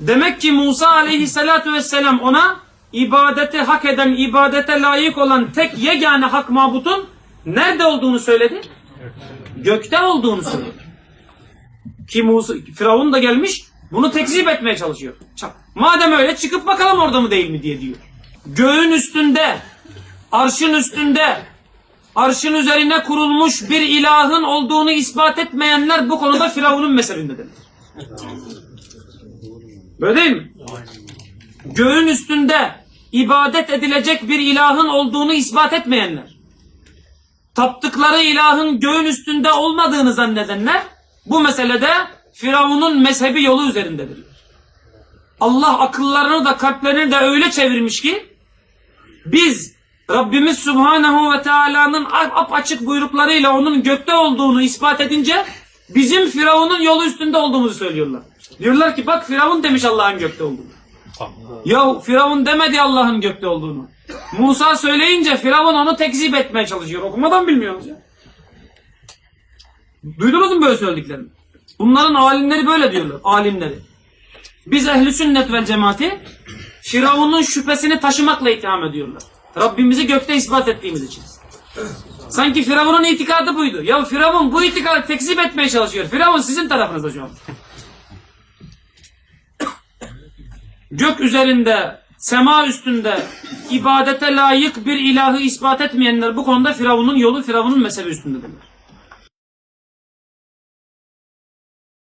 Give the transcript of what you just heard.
Demek ki Musa aleyhissalatu vesselam ona ibadeti hak eden, ibadete layık olan tek yegane hak mabutun nerede olduğunu söyledi? Gökte olduğunu söyledi. Ki Musa, Firavun da gelmiş bunu tekzip etmeye çalışıyor. Madem öyle çıkıp bakalım orada mı değil mi diye diyor. Göğün üstünde, arşın üstünde, arşın üzerine kurulmuş bir ilahın olduğunu ispat etmeyenler bu konuda Firavun'un mezhebindedirler. Böyle değil mi? Göğün üstünde ibadet edilecek bir ilahın olduğunu ispat etmeyenler, taptıkları ilahın göğün üstünde olmadığını zannedenler, bu meselede Firavun'un mezhebi yolu üzerindedirler. Allah akıllarını da kalplerini de öyle çevirmiş ki, biz Rabbimiz Subhanahu ve Teala'nın açık buyruklarıyla onun gökte olduğunu ispat edince bizim Firavun'un yolu üstünde olduğumuzu söylüyorlar. Diyorlar ki bak Firavun demiş Allah'ın gökte olduğunu. Ya Firavun demedi Allah'ın gökte olduğunu. Musa söyleyince Firavun onu tekzip etmeye çalışıyor. Okumadan bilmiyoruz ya. Duydunuz mu böyle söylediklerini? Bunların alimleri böyle diyorlar. Alimleri. Biz ehli sünnet ve cemaati Firavun'un şüphesini taşımakla itham ediyorlar. Rabbimizi gökte ispat ettiğimiz için. Sanki Firavun'un itikadı buydu. Ya Firavun bu itikadı tekzip etmeye çalışıyor. Firavun sizin tarafınızda şu an. Gök üzerinde, sema üstünde ibadete layık bir ilahı ispat etmeyenler bu konuda Firavun'un yolu, Firavun'un mezhebi üstündedirler.